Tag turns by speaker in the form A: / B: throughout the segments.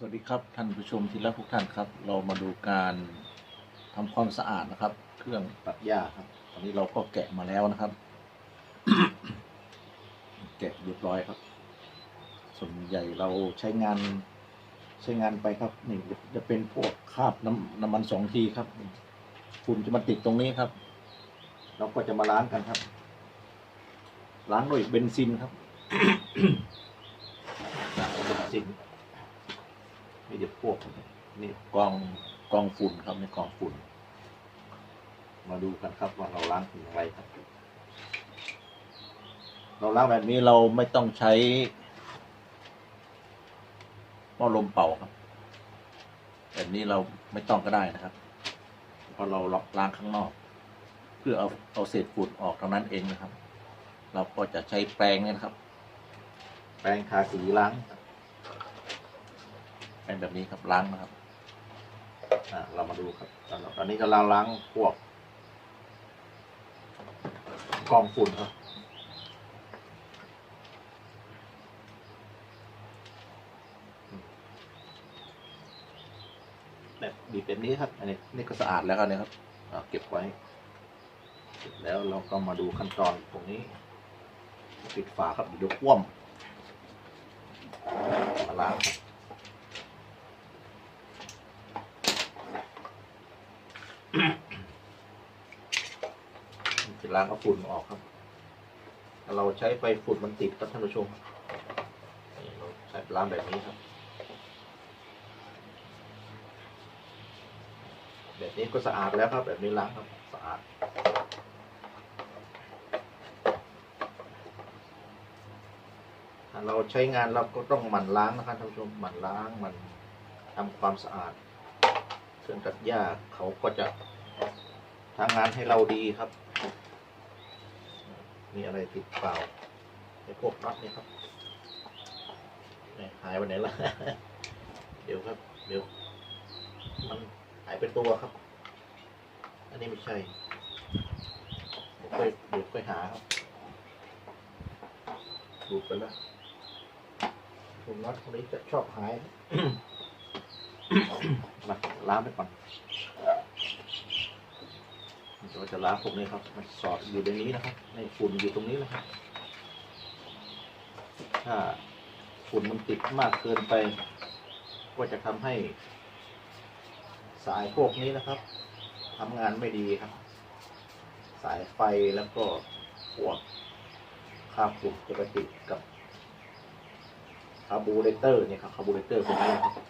A: สวัสดีครับท่านผู้ชมที่รักทุกท่านครับ เรามาดูการทำความสะอาดนะครับ เครื่องตัดหญ้าครับ ตอนนี้เราก็แกะมาแล้วนะครับ แกะเรียบร้อยครับ ส่วนใหญ่เราใช้งานใช้งานไปครับนี่จะเป็นพวกคราบน้ำน้ำมันสองทีครับฝุ่นจะมาติดตรงนี้ครับ เราก็จะมาล้างกันครับ ล้างด้วยเบนซินครับเบนซิน นี่เดี๋ยวพวกนี่กองกองฝุ่นครับในกองฝุ่น มาดูกันครับว่าเราล้างฝุ่นอย่างไรครับ เราล้างแบบนี้เราไม่ต้องใช้หม้อลมเป่าครับแบบนี้เราไม่ต้องก็ได้นะครับ เพราะเราล้างข้างนอก เพื่อเอาเอาเศษฝุ่นออกเท่านั้นเองนะครับ เราก็จะใช้แปรงนี่นะครับ แปรงทาสีล้างครับ เป็นแบบนี้ครับล้างนะครับอ่าเรามาดูครับตอนนี้กำลังล้างพวก กองฝุ่นครับแบบบีบแบบนี้ครับ อันนี้นี่ก็สะอาดแล้วครับเนี่ยครับเก็บไว้เสร็จแล้วเราก็มาดูขั้นตอนตรงนี้ ปิดฝาครับเดี๋ยวคว่ำมาล้างครับ จะล้างเอาฝุ่นออกครับ เราใช้ไฟฝุ่นมันติดครับท่านผู้ชมนี่เราใช้ล้างแบบนี้ครับ แบบนี้ก็สะอาดแล้วครับ แบบนี้ล้างครับสะอาดถ้าเราใช้งานเราก็ต้องหมั่นล้างนะครับท่านผู้ชมหมั่นล้างหมันทำความสะอาด เครื่องตัดหญ้าเขาก็จะทำงานให้เราดีครับ มีอะไรติดเปล่าไอ้พวกน็อตนี่ครับนี่หายไปไหนละเดี๋ยวครับ เดี๋ยว มันหายไปตัวครับ อันนี้ไม่ใช่เดี๋ยวค่อยเดี๋ยวค่อยหาครับดูไปแล้วพวกน็อตพวกนี้จะชอบหาย มาล้างไปก่อนเราจะล้างพวกนี้ครับ มันสอดอยู่ในนี้นะครับ ในฝุ่นอยู่ตรงนี้นะครับ ถ้าฝุ่นมันติดมากเกินไป ก็จะทำให้ สายพวกนี้นะครับทำงานไม่ดีครับ สายไฟแล้วก็พวกคาบฝุ่นจะไปติดกับคาร์บูเรเตอร์เนี่ยครับคาร์บูเรเตอร์พวกนี้นะครับ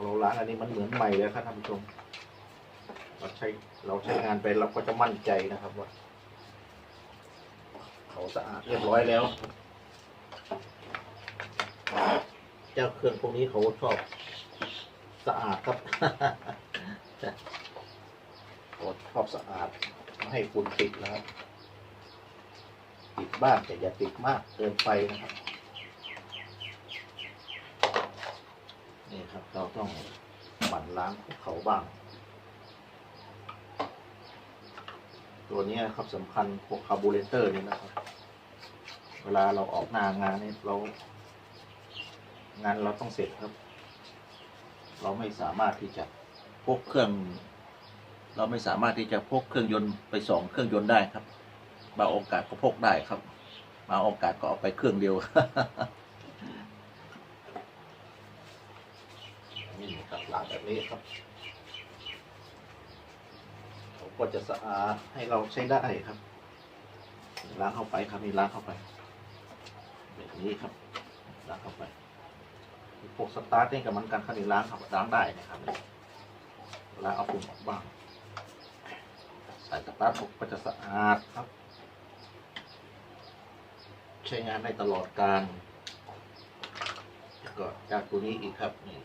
A: เราล้างอันนี้มันเหมือนใหม่เลยครับท่านผู้ชมเราใช้เราใช้งานไปเราก็จะมั่นใจนะครับว่าเขาสะอาดเรียบร้อยแล้วเจ้าเครื่องพวกนี้เขาชอบสะอาดครับเขาชอบสะอาดไม่ให้ฝุ่นติดนะครับ ติดบ้างแต่อย่าติดมากเกินไปนะครับ นี่ครับ เราต้องหมั่นล้างเขาบ้าง ตัวนี้ครับสำคัญพวกคาร์บูเรเตอร์นี่นะครับ เวลาเราออกหน้างานนี่เรา งานเราต้องเสร็จครับ เราไม่สามารถที่จะพกเครื่อง เราไม่สามารถที่จะพกเครื่องยนต์ไปสองเครื่องยนต์ได้ครับบางโอกาสก็พกได้ครับบางโอกาสก็เอาไปเครื่องเดียว นี่ครับล้างแบบ นี้ครับเขาก็จะสะอาดให้เราใช้ได้ครับ ล้างเข้าไปครับนี่ล้างเข้าไปแบบนี้ครับล้างเข้าไปพวกสตาร์ทนี่กับมันกันคันนี้ล้างครับล้างได้นะครับล้างเอาฝุ่นออกบ้างสายสตาร์ทก็จะสะอาดครับ ใช้งานได้ตลอดการแล้วก็จากตัวนี้อีกครับนี่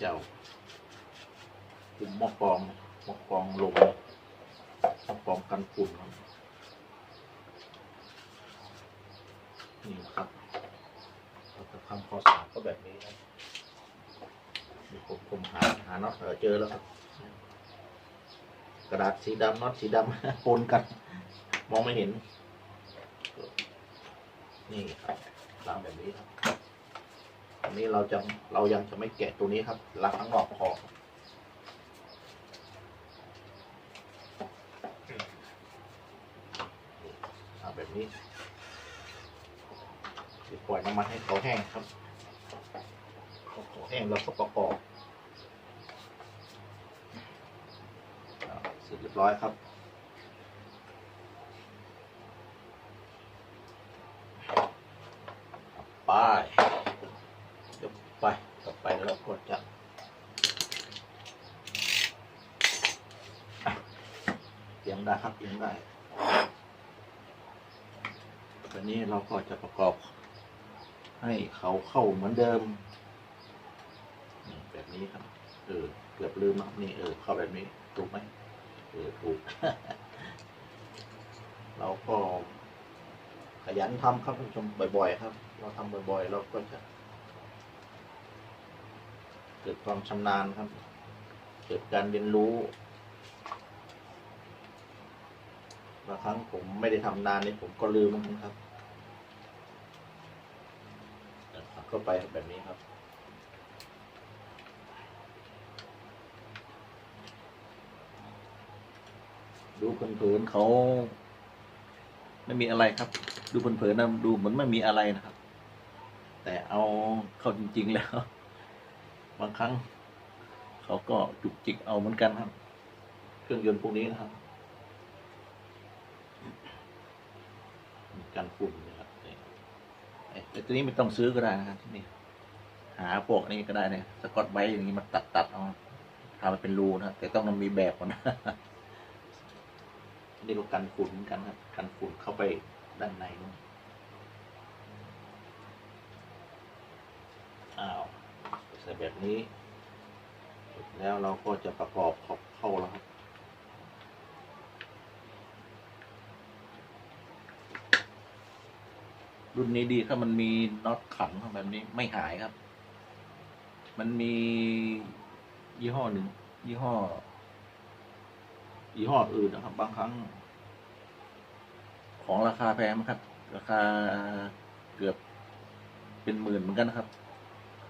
A: เจ้าปุ่มหม้อกรองหม้อกรองลมหม้อกรองกันฝุ่นครับนี่นะครับเราจะทำความสาก็แบบนี้นะผมผมหาหาน็อตเจอแล้วครับ กระดาษสีดำน็อตสีดำปนกัน มองไม่เห็น นี่ครับล้างแบบนี้ครับันนี้เราจะเรายังจะไม่แกะตัวนี้ครับล้างข้างนอกพอแบบนี้เดี๋ยวปล่อยน้ำมันให้เขาแห้งครับเขาแห้งเราก็ประกอบเสร็จเรียบร้อยครับไปดี๋ยวไปต่อไปเราก็จะอะเอีย งได้ครับเอียงได้ตอนนี้เราก็จะประกอบ ให้เขาเข้าเหมือนเดิม แบบนี้ครับ เออ เกือบลืมนะครับนี่เออ เข้าแบบนี้ ถูกไหมเออ ถูก เราก็ขยันทำครับท่านผู้ชมบ่อย ๆ ครับ เราทำบ่อย ๆ เราก็จะ เกิดความชำนาญครับ เกิดการเรียนรู้ บางครั้งผมไม่ได้ทำนานนี่ผมก็ลืมเหมือนกันครับนะครับเข้าไปแบบนี้ครับ ดูเผินๆเขาไม่มีอะไรครับ ดูเผินๆนะดูเหมือนไม่มีอะไรนะครับ แต่เอาเข้าจริง ๆ แล้ว บางครั้ง เขาก็จุกจิกเอาเหมือนกันครับ เครื่องยนต์พวกนี้นะครับ การฝุ่นนะครับแต่ตัวนี้ไม่ต้องซื้อก็ได้นะครับที่นี่หาพวกนี้ก็ได้เนี่ยสกอตไบต์อย่างนี้มาตัดตัดๆเอาทำเป็นรูนะแต่ต้องมันมีแบบก่อนนะนี่ก็กันฝุ่นกันครับกันฝุ่นเข้าไปด้านในนู่นอ้าวใส่แบบนี้ แล้วเราก็จะประกอบข้าเข้าแล้วครับ รุ่นนี้ดีครับมันมีน็อตขันแบบนี้ไม่หายครับ มันมียี่ห้อหนึ่งยี่ห้อ ยี่ห้ออื่นนะครับ บางครั้ง ของราคาแพงนะครับ ราคาเกือบเป็นหมื่นเหมือนกันนะครับ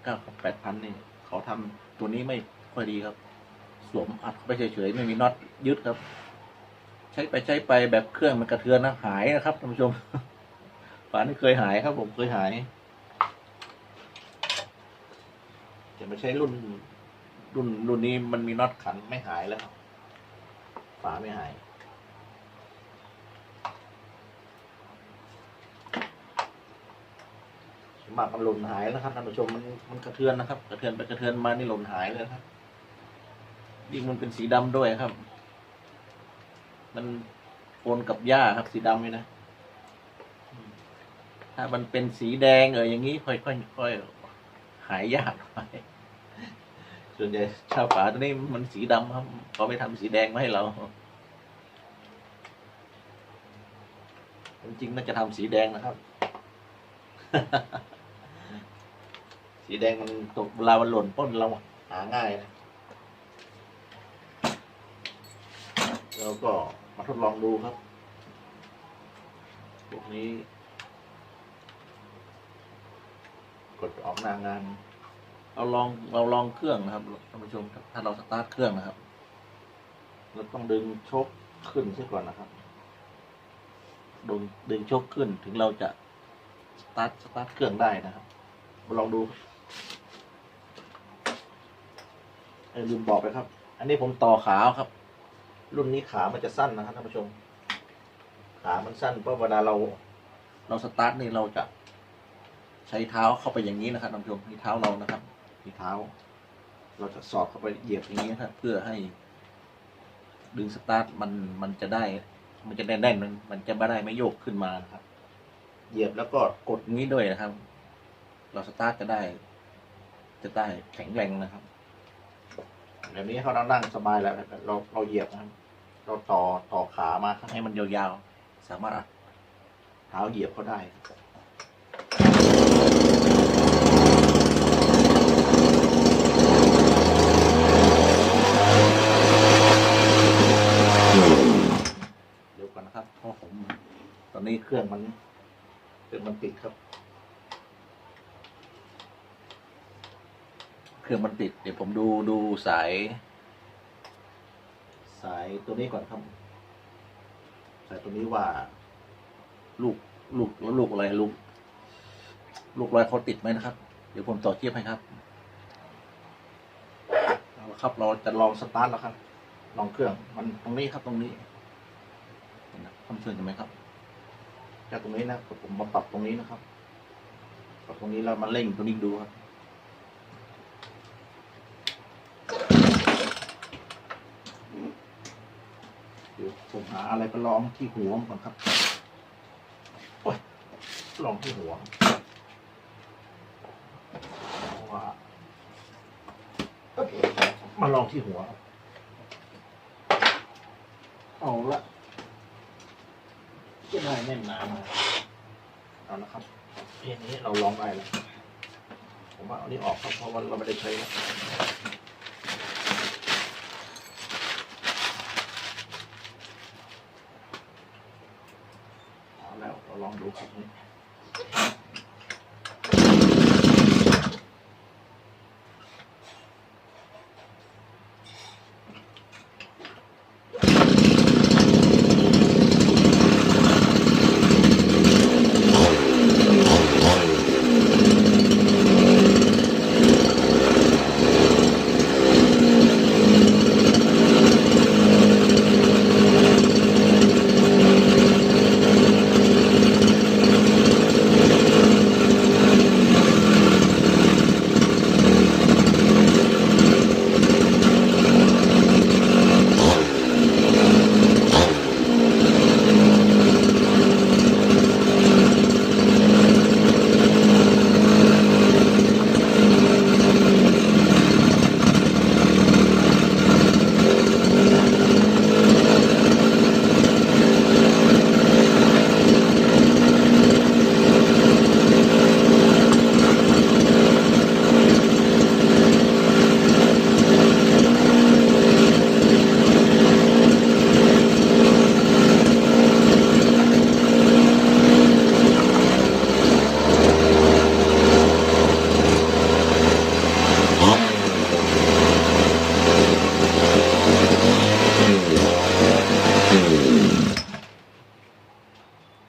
A: เก้าแปดพันนี่ เขาทำตัวนี้ไม่ค่อยดีครับ สวมอัดไปเฉยๆไม่มีน็อตยึดครับ ใช้ไปใช้ไปแบบเครื่องมันกระเทือนนะหายนะครับท่านผู้ชม ฝานี่เคยหายครับผมเคยหายจะไม่ใช่รุ่น รุ่นรุ่นนี้มันมีน็อตขันไม่หายแล้ว ฝาไม่หายสมบัติมันหล่นหายแล้วครับท่านผู้ชมมันมันกระเทือนนะครับ กระเทือนไปกระเทือนมานี่หล่นหายเลยครับยิ่งมันเป็นสีดำด้วยครับ มันปนกับหญ้าครับสีดำนี่นะ ถ้ามันเป็นสีแดงเอออย่างนี้ค่อยค่อยค่อยหายยากหน่อยส่วนใหญ่ชาวป่าตัวนี้มันสีดำครับเขาไม่ทำสีแดงมาให้เราจริงๆน่าจะทำสีแดงนะครับ สีแดงมันตกเวลามันหล่นป้นเราหาง่ายนะแล้วก็มาทดลองดูครับ พวกนี้ กดออกหน้างาน เราลองเราลองเครื่องนะครับท่านผู้ชมครับถ้าเราสตาร์ทเครื่องนะครับเราต้องดึงชคขึ้นซะก่อนนะครับ ดึงดึงชคขึ้นถึงเราจะสตาร์ทสตาร์ทเครื่องได้นะครับมาลองดูเอ้ยลืมบอกไปครับ อันนี้ผมต่อขาครับ รุ่นนี้ขามันจะสั้นนะครับท่านผู้ชม ขามันสั้นเพราะเวลาเรา เราสตาร์ทนี่เราจะ ใช้เท้าเข้าไปอย่างนี้นะครับท่านผู้ชมนี่เท้าเรานะครับนี่เท้า เราจะสอดเข้าไปเหยียบอย่างนี้นะครับเพื่อให้ ดึงสตาร์ทมันมันจะได้ มันจะแน่นๆมันมันจะไม่ได้ไม่โยกขึ้นมานะครับ เหยียบแล้วก็กดงี้ด้วยนะครับ เราสตาร์ทจะได้ จะได้แข็งแรงนะครับแบบนี้เขานั่งสบายแล้วเราเราเหยียบนะครับเราต่อต่อขามาให้มันยาวๆสามารถเอาเท้าเหยียบเขาได้ เดี๋ยวก่ อนนี้เครื่องมันเครื่องมันติดครับ เครื่องมันติด เดี๋ยวผมดูดูสาย สายตัวนี้ก่อนครับ สายตัวนี้ว่า ลูกลูกลูกอะไรลูกลูกรอยเขาติดไหมนะครับ เดี๋ยวผมต่อเทียบให้ครับเอาละครับเราจะลองสตาร์ทแล้วครับ ลองเครื่องมันตรงนี้ครับตรงนี้เห็นนะคอนเฟิร์มใช่ไหมครับ จากตรงนี้นะผมมาปรับตรงนี้นะครับปรับตรงนี้แล้วมาเร่งตัวนี้ดูครับเดี๋ยวผมหาอะไรไปลองที่หัวก่อนครับโอ้ยลองที่หัวว่ามาลองที่หัว เอาละ แน่นนามาเอาละครับเพลงนี้เราลองได้แล้วผมว่าเอานี้ออกครับเพราะว่าเราไม่ได้ใช้แล้วเอาแล้วเราลองดูครับนี่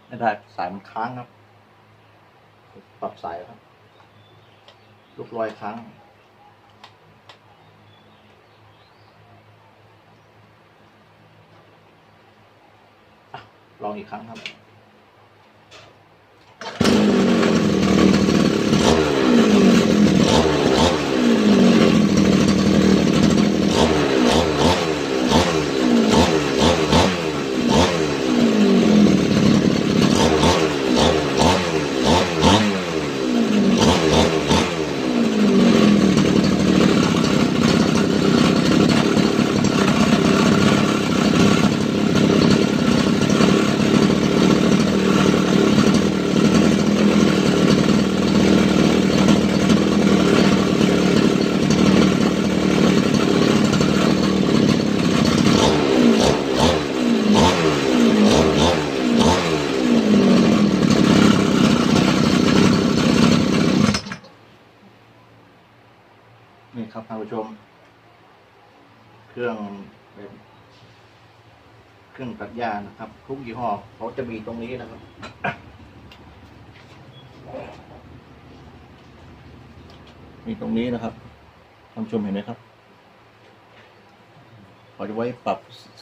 A: ไม่ได้สายมันค้างครับ ปรับสายครับ ลูกรอยค้าง อะ ลองอีกครั้งครับ ครับท่านผู้ชม เครื่องเป็นเครื่องตัดหญ้านะครับ ทุกยี่ห้อเขาจะมีตรงนี้นะครับ มีตรงนี้นะครับท่านผู้ชมเห็นไหมครับเขาจะไว้ปรับ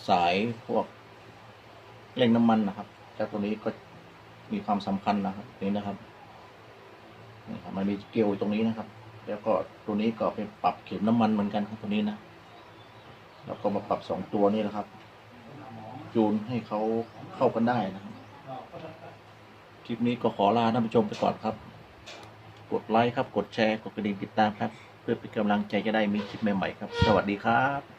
A: สายพวกเร่งน้ำมันนะครับแต่ตัวนี้ก็มีความสำคัญนะครับนี่นะครับนี่ครับมันมีเกลียวอยู่ตรงนี้นะครับ แล้วก็ตัวนี้ก็ไปปรับเข็มน้ำมันเหมือนกันครับตัวนี้นะแล้วก็มาปรับสองตัวนี้นะครับ จูนให้เขาเข้ากันได้นะครับคลิปนี้ก็ขอลาท่านผู้ชมไปก่อนครับ กดไลค์ครับ กดแชร์ กดกระดิ่งติดตามครับ เพื่อเป็นกำลังใจจะได้มีคลิปใหม่ๆครับ สวัสดีครับ